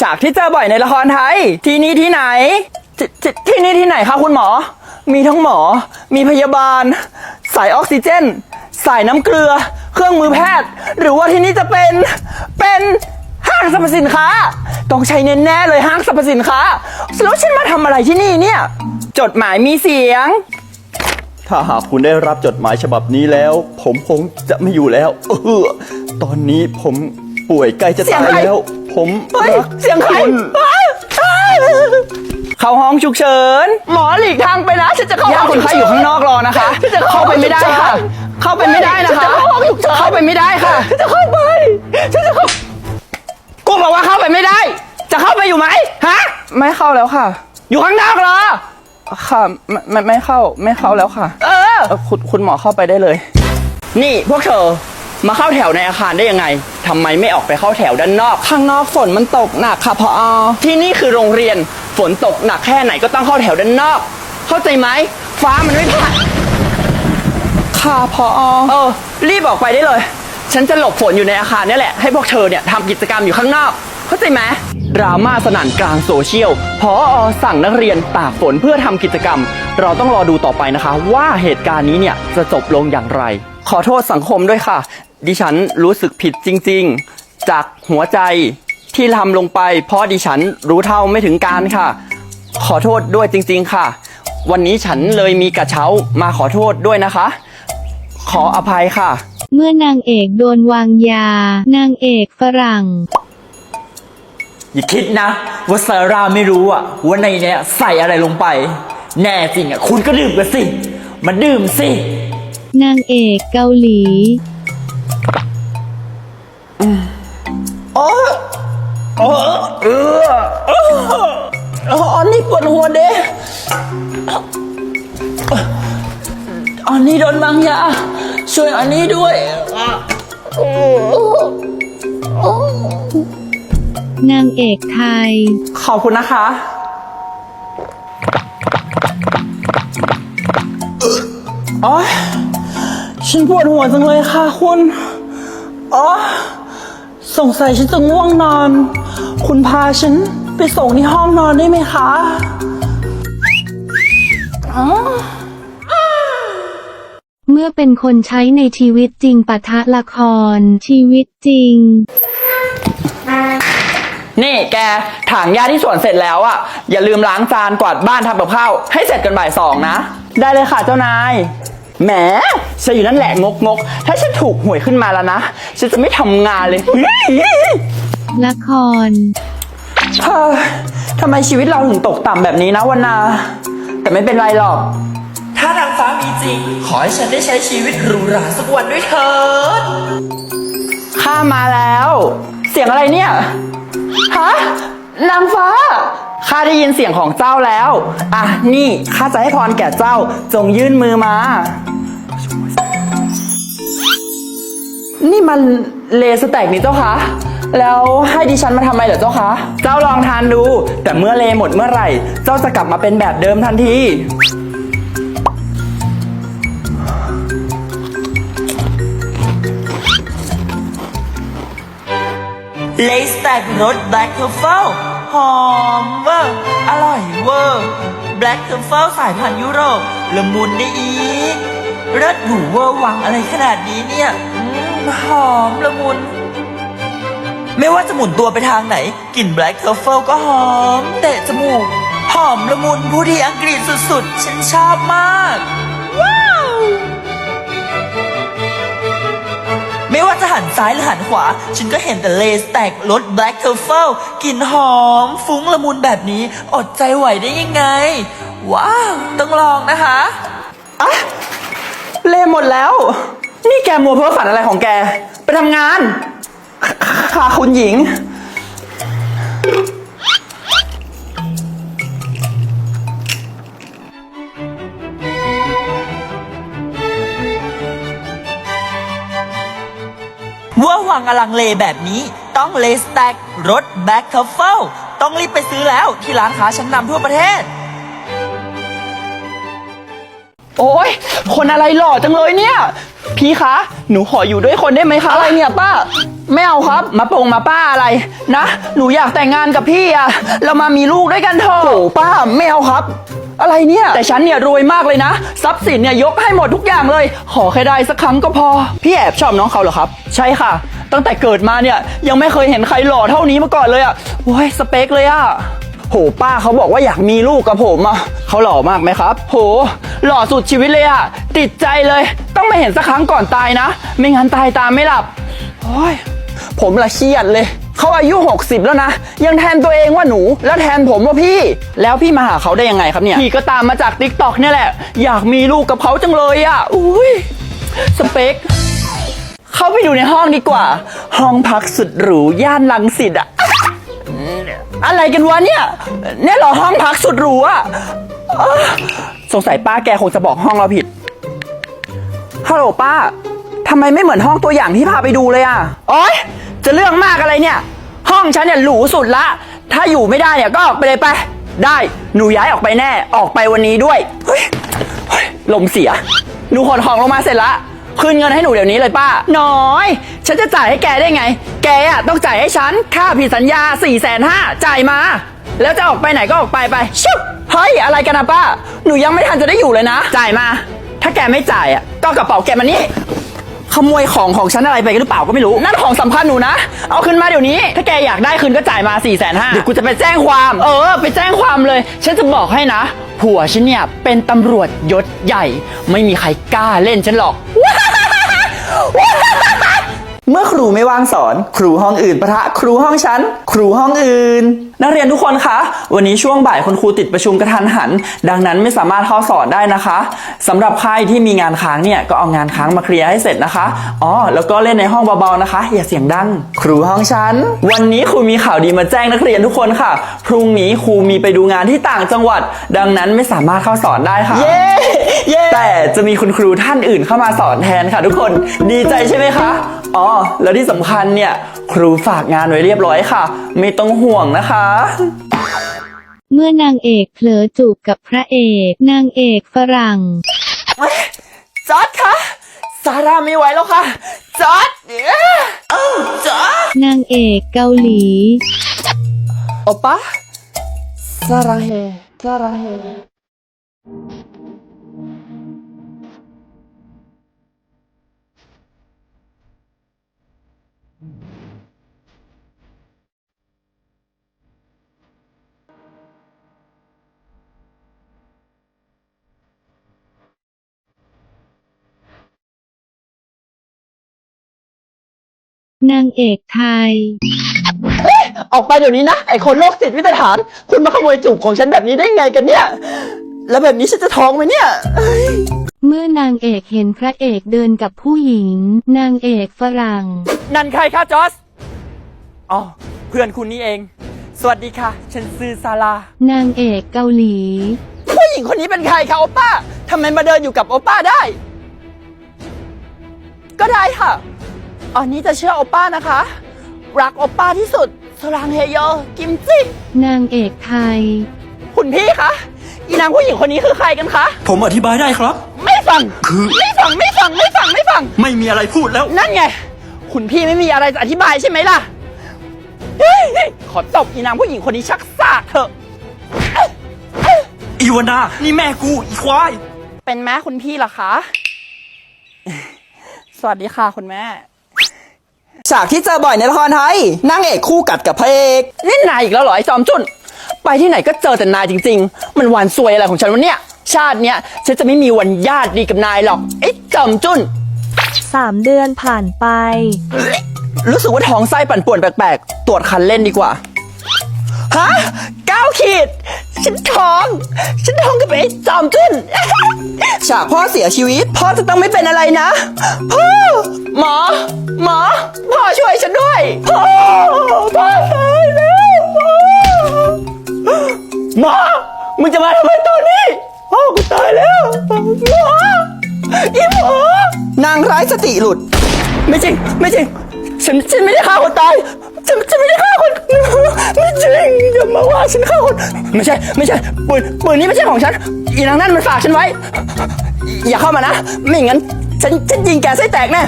ฉากที่เจอบ่อยในละครไทย ที่นี่ที่ไหนททที่นี่ที่ไหนคะคุณหมอ มีทั้งหมอ มีพยาบาล สายออกซิเจน สายน้ำเกลือ เครื่องมือแพทย์ หรือว่าที่นี่จะเป็น เป็นห้างสรรพสินค้า ต้องใช้แน่ๆเลยห้างสรรพสินค้าแล้วฉันมาทำอะไรที่นี่เนี่ย จดหมายมีเสียง ถ้าหากคุณได้รับจดหมายฉบับนี้แล้ว ผมคงจะไม่อยู่แล้ว เออ ตอนนี้ผมป่วยใกล้จะเสียงตายใครแล้ว ผมเฮ้ยรักเสียงใครคุณเข้าห้องฉุกเฉินหมอหลีกทางไปนะฉันจะเข้าญาติคนไข้อยู่ข้างนอกรอนะคะ ฉันจะเข้าไปไม่ได้ค่ะ เข้าไปไม่ได้นะฉันคะจะเข้าห้องฉุกเฉินเข้าไปไม่ได้ค่ะ ฉันจะเข้าไปฉันจะเข้ากูบอกว่าเข้าไปไม่ได้ จะเข้าไปอยู่ไหมฮะ ไม่เข้าแล้วค่ะ อยู่ข้างนอกเหรอ ค่ะไม่ไม่ไม่เข้าไม่เข้าแล้วค่ะ เออ เอ่อคุณคุณหมอเข้าไปได้เลย นี่พวกเธอ มาเข้าแถวในอาคารได้ยังไง ทำไมไม่ออกไปเข้าแถวด้านนอก ข้างนอกฝนมันตกหนักค่ะพอที่นี่คือโรงเรียน ฝนตกหนักแค่ไหนก็ต้องเข้าแถวด้านนอก เข้าใจไหม ฟ้ามันไม่ผ่าค่ะพอเออ รีบออกไปได้เลย ฉันจะหลบฝนอยู่ในอาคารเนี่ยแหละ ให้พวกเธอเนี่ยทำกิจกรรมอยู่ข้างนอก เข้าใจไหมดราม่าสนั่นกลางโซเชียลพออสั่งนักเรียนตากฝนเพื่อทำกิจกรรม เราต้องรอดูต่อไปนะคะ ว่าเหตุการณ์นี้เนี่ยจะจบลงอย่างไร ขอโทษสังคมด้วยค่ะ ดิฉันรู้สึกผิดจริงๆ จากหัวใจที่ทำลงไป เพราะดิฉันรู้เท่าไม่ถึงการค่ะ ขอโทษด้วยจริง ๆ ค่ะ วันนี้ฉันเลยมีกระเช้ามาขอโทษด้วยนะคะ ขออภัยค่ะ เมื่อนางเอกโดนวางยา นางเอกฝรั่ง อย่าคิดนะ ว่าซาร่าไม่รู้อะว่าในเนี้ยใส่อะไรลงไป แน่จริงอะคุณก็ดื่มกันสิ มาดื่มสิ นางเอกเกาหลี เด้อันนี้โดนบางยาช่วยอันนี้ด้วยนางเอกไทย ขอบคุณนะคะ อ๋อ ฉันปวดหัวจังเลยค่ะคุณ อ๋อ สงสัยฉันจะง่วงนอน คุณพาฉันไปส่งที่ห้องนอนได้ไหมคะ เมื่อเป็นคนใช้ในชีวิตจริงปะทะละคร ชีวิตจริง นี่แกถางหญ้าที่สวนเสร็จแล้วอะอย่าลืมล้างจานกวาดบ้านทำกับข้าวให้เสร็จกันบ่ายสองนะ ได้เลยค่ะเจ้านาย แหมฉันอยู่นั่นแหละงกงกๆถ้าฉันถูกหวยขึ้นมาแล้วนะ ฉันจะไม่ทำงานเลย ละครเฮ้ยทำไมชีวิตเราถึงตกต่ำแบบนี้นะวันนา แต่ไม่เป็นไรหรอก ถ้านางฟ้ามีจริง ขอให้ฉันได้ใช้ชีวิตหรูหราสักวันด้วยเถิดข้ามาแล้ว เสียงอะไรเนี่ย ฮะ นางฟ้า ข้าได้ยินเสียงของเจ้าแล้ว อะ นี่ ข้าจะให้พรแก่เจ้า จงยื่นมือมา นี่มันเลสแต็กนี่เจ้าคะ แล้วให้ดิฉันมาทำไมเหรอเจ้าคะ เจ้าลองทานดู แต่เมื่อเลหมดเมื่อไหร่ เจ้าจะกลับมาเป็นแบบเดิมทันที เลสแตกรสแบล็กเทอร์เฟลหอมเวอร์อร่อยเวอร์แบล็กเทอร์เฟลสายพันธุ์ยุโรปละมุนได้อีกเลิศหรูเวอร์วังอะไรขนาดนี้เนี่ยอืมหอมละมุน ไม่ว่าจะหมุนตัวไปทางไหนกลิ่นแบล็กเทอร์เฟลก็หอมเตะจมูก หอมละมุนผู้ที่อังกฤษสุดๆ ฉันชอบมาก ว้าว ไม่ว่าจะหันซ้ายหรือหันขวา ฉันก็เห็นแต่เลสแตกรสแบล็กเทอร์เฟลกลิ่นหอม ฟุ้งละมุนแบบนี้ อดใจไหวได้ยังไง ว้าว ต้องลองนะคะอะเล่หมดแล้ว นี่แกมัวเพ้อฝันอะไรของแก ไปทำงาน ค่ะคุณหญิงเว่าวังอลังเลแบบนี้ต้องเลสแต็กรสแบล็กทัฟเฟิลต้องรีบไปซื้อแล้วที่ร้านค้าชั้นนำทั่วประเทศ โอ้ยคนอะไรหล่อจังเลยเนี่ย พี่คะ หนูขออยู่ด้วยคนได้ไหมคะ อะไรเนี่ยป้า ไม่เอาครับ มาปงมาป้าอะไร นะ หนูอยากแต่งงานกับพี่อะเรามามีลูกด้วยกันเถอะโอ้ป้าไม่เอาครับ อะไรเนี่ย แต่ฉันเนี่ยรวยมากเลยนะ ทรัพย์สินเนี่ยยกให้หมดทุกอย่างเลย ขอแค่ได้สักครั้งก็พอ พี่แอบชอบน้องเขาเหรอครับ ใช่ค่ะ ตั้งแต่เกิดมาเนี่ยยังไม่เคยเห็นใครหล่อเท่านี้มาก่อนเลยอะโอ้ยสเปคเลยอะโหป้าเขาบอกว่าอยากมีลูกกับผมอะเขาหล่อมากไหมครับ โห หล่อสุดชีวิตเลยอะติดใจเลย ต้องมาเห็นสักครั้งก่อนตายนะ ไม่งั้นตายตามไม่หลับโอ้ยผมละเครียดเลย เขาอายุ 60 แล้วนะ ยังแทนตัวเองว่าหนูแล้วแทนผมว่าพี่ แล้วพี่มาหาเขาได้ยังไงครับเนี่ยพี่ก็ตามมาจากติ๊กต็อกเนี่ยแหละ อยากมีลูกกับเขาจังเลยอะอุ้ยสเปค เข้าไปดูในห้องดีกว่า ห้องพักสุดหรูย่านลังสิตอะอะไรกันวะเนี่ยเนี่ยเหรอห้องพักสุดหรูอะ สงสัยป้าแกคงจะบอกห้องเราผิด ฮัลโหลป้า ทำไมไม่เหมือนห้องตัวอย่างที่พาไปดูเลยอะโอ๊ย จะเรื่องมากอะไรเนี่ย ห้องฉันเนี่ยหรูสุดละ ถ้าอยู่ไม่ได้เนี่ยก็ออกไปเลยไป ได้ หนูย้ายออกไปแน่ ออกไปวันนี้ด้วย เฮ้ยเฮ้ยลมเสีย หนูขนของลงมาเสร็จละ คืนเงินให้หนูเดี๋ยวนี้เลยป้า น้อย ฉันจะจ่ายให้แกได้ไง แกอะต้องจ่ายให้ฉัน ค่าผิดสัญญา4ี่แสนห้าจ่ายมา แล้วจะออกไปไหนก็ออกไปไป ชิบเฮ้ยอะไรกันนะป้า หนูยังไม่ทันจะได้อยู่เลยนะ จ่ายมา ถ้าแกไม่จ่ายอะก็กระเป๋าแกมานี่ ขโมยของของฉันอะไรไปหรือเปล่าก็ไม่รู้ นั่นของสำคัญหนูนะ เอาขึ้นมาเดี๋ยวนี้ ถ้าแกอยากได้คืนก็จ่ายมา4ี่แสนห้าเดี๋ยวกูจะไปแจ้งความ เออ ไปแจ้งความเลย ฉันจะบอกให้นะ ผัวฉันเนี่ยเป็นตำรวจยศใหญ่ ไม่มีใครกล้าเล่นฉันหรอก เมื่อครูไม่ว่างสอน ครูห้องอื่นประทะครูห้องฉันครูห้องอื่น นักเรียนทุกคนคะ วันนี้ช่วงบ่ายคุณครูติดประชุมกระทันหัน ดังนั้นไม่สามารถเข้าสอนได้นะคะสำหรับใครที่มีงานค้างเนี่ยก็เอางานค้างมาเคลียร์ให้เสร็จนะคะ อ๋อ แล้วก็เล่นในห้องเบาๆนะคะ อย่าเสียงดัง ครูห้องฉัน วันนี้ครูมีข่าวดีมาแจ้งนักเรียนทุกคนค่ะ พรุ่งนี้ครูมีไปดูงานที่ต่างจังหวัด ดังนั้นไม่สามารถเข้าสอนได้ค่ะ เย้เย้แต่จะมีคุณครูท่านอื่นเข้ามาสอนแทนค่ะทุกคน ดีใจใช่ไหมคะ อ๋อ แล้วที่สำคัญเนี่ย ครูฝากงานไว้เรียบร้อยค่ะ ไม่ต้องห่วงนะคะเมื่อนางเอกเผลอจูบกับพระเอก นางเอกฝรั่ง จอดคะซาร่าไม่ไหวแล้วค่ะ จอดเอ้อเอ้าจอดนางเอกเกาหลี โอปะซาร่าเฮซาร่าเฮ นางเอกไทย ออกไปเดี๋ยวนี้นะ ไอคนโรคจิตวิตฐาน คุณมาขโมยจูบของฉันแบบนี้ได้ไงกันเนี่ย แล้วแบบนี้ฉันจะท้องไหมเนี่ย เมื่อนางเอกเห็นพระเอกเดินกับผู้หญิง นางเอกฝรั่ง นั่นใครคะจอสอ๋อเพื่อนคุณนี่เอง สวัสดีค่ะ ฉันซื้อซาลา นางเอกเกาหลี ผู้หญิงคนนี้เป็นใครคะโอป้าทำไมมาเดินอยู่กับโอป้าได้ ก็ได้ค่ะ อันนี้จะเชื่อโอป้านะคะ รักโอป้าที่สุดสรังเฮโยกิมจินางเอกไทย คุณพี่คะอีนางผู้หญิงคนนี้คือใครกันคะ ผมอธิบายได้ครับ ไม่ฟัง คือ ไม่ฟังไม่ฟังไม่ฟังไม่ฟัง ไม่มีอะไรพูดแล้ว นั่นไง คุณพี่ไม่มีอะไรจะอธิบายใช่ไหมล่ะเฮ้ยขอตบอีนางผู้หญิงคนนี้ชักซากเถอะ อีวานา นี่แม่กู อีควาย เป็นแม่คุณพี่เหรอคะ สวัสดีค่ะคุณแม่ ฉากที่เจอบ่อยในละครไทยนางเอกคู่กัดกับพระเอกนี่นายอีกแล้วเหรอไอ้จอมจุนไปที่ไหนก็เจอแต่นายจริง ๆ มันหวานซวยอะไรของฉันวะเนี่ย ชาติเนี้ยฉันจะไม่มีวันญาติดีกับนายหรอกไอ้จอมจุนสามเดือนผ่านไป รู้สึกว่าท้องไส้ปั่นป่วนแปลกๆ ตรวจคันเล่นดีกว่าฮะเก้าขีด ฉันท้อง ฉันท้องกับไอ้จอมจุนฉากพ่อเสียชีวิต พ่อจะต้องไม่เป็นอะไรนะพ่อหมอ หมอ พ่อช่วยฉันด้วย พ่อพ่อตายแล้วหมอมึงจะมาทำไมตอนนี้ พ่อกูตายแล้วหมออีหมอนางร้ายสติหลุด ไม่จริง ไม่จริง ฉันฉันไม่ได้ฆ่าคนตาย ฉันฉันไม่ได้ฆ่าคน ไม่จริงอย่ามาว่าฉันฆ่าคน ไม่ใช่ ไม่ใช่ปืนปืนนี้ไม่ใช่ของฉัน อีนางนั่นมันฝากฉันไว้ อย่าเข้ามานะ ไม่อย่างนั้น ฉันฉันยิงแกไส้แตกแน่